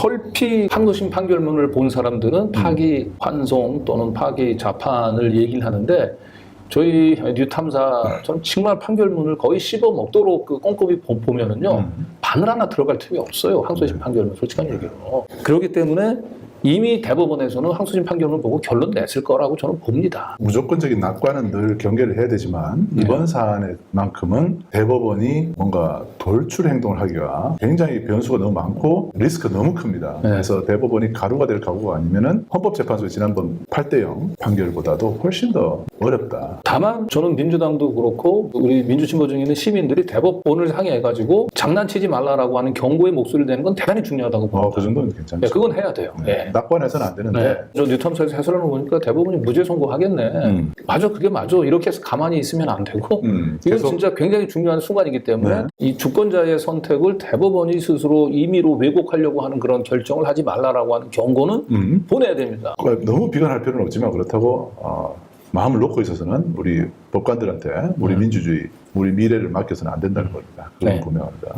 설피 항소심 판결문을 본 사람들은 파기 환송 또는 파기 자판을 얘기를 하는데 저희 뉴탐사 저는 정말 판결문을 거의 씹어 먹도록 그 꼼꼼히 보- 보면은요 음. 바늘 하나 들어갈 틈이 없어요 항소심 판결문 솔직한 얘기로. 그렇기 때문에 이미 대법원에서는 항소심 판결문을 보고 결론 냈을 거라고 저는 봅니다. 무조건적인 낙관은 늘 경계를 해야 되지만 네. 이번 사안만큼은 대법원이 뭔가 돌출 행동을 하기가 굉장히 변수가 너무 많고 리스크가 너무 큽니다. 네. 그래서 대법원이 가루가 될 각오가 아니면은 헌법재판소의 지난번 8대 0 판결보다도 훨씬 더 어렵다. 다만 저는 민주당도 그렇고 우리 민주진보 중에 있는 시민들이 대법원을 향해 가지고 장난치지 말라라고 하는 경고의 목소리를 내는 건 대단히 중요하다고 봅니다. 어, 그 정도는 괜찮죠. 네, 그건 해야 돼요. 네. 네. 낙관해서는 안 되는데 네. 저 뉴탐사에서 해설하는 거 보니까 대부분이 무죄 선고하겠네. 음. 맞아, 그게 맞아. 이렇게 해서 가만히 있으면 안 되고. 음, 이건 계속 진짜 굉장히 중요한 순간이기 때문에 네. 이 주권자의 선택을 대법원이 스스로 임의로 왜곡하려고 하는 그런 결정을 하지 말라라고 하는 경고는 음, 보내야 됩니다. 그 너무 비관할 필요는 없지만 그렇다고 어, 마음을 놓고 있어서는 우리 법관들한테 우리 네. 민주주의, 우리 미래를 맡겨서는 안 된다는 겁니다. 그건 네. 분명합니다.